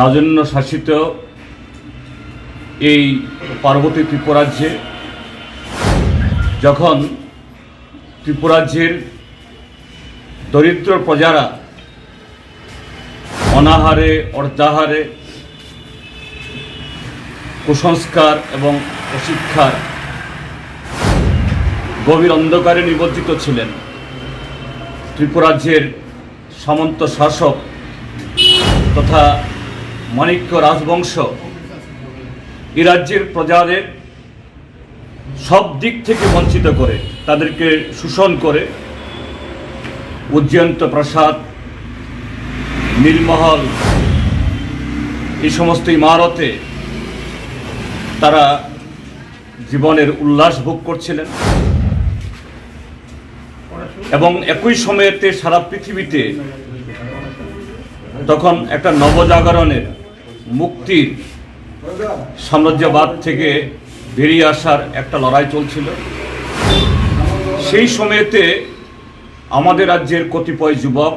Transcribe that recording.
রাজন্য শাসিত এই পার্বতী ত্রিপুরাজ্যে, যখন ত্রিপুরাজ্যের দরিদ্র প্রজারা অনাহারে, অর্ধাহারে কুসংস্কার এবং অশিক্ষার গভীর অন্ধকারে নিবজ্জিত ছিলেন, ত্রিপুরাজ্যের সামন্ত শাসক তথা মাণিক্য রাজবংশ এ রাজ্যের প্রজাদের সব দিক থেকে বঞ্চিত করে, তাদেরকে শোষণ করে, উজ্জয়ন্ত প্রাসাদ, নীলমহল, এই সমস্ত ইমারতে তারা জীবনের উল্লাস ভোগ করছিলেন। এবং একই সময়েতে সারা পৃথিবীতে তখন একটা নবজাগরণের মুক্তির সাম্রাজ্যবাদ থেকে বেরিয়ে আসার একটা লড়াই চলছিল। সেই সময়তে আমাদের রাজ্যের কতিপয় যুবক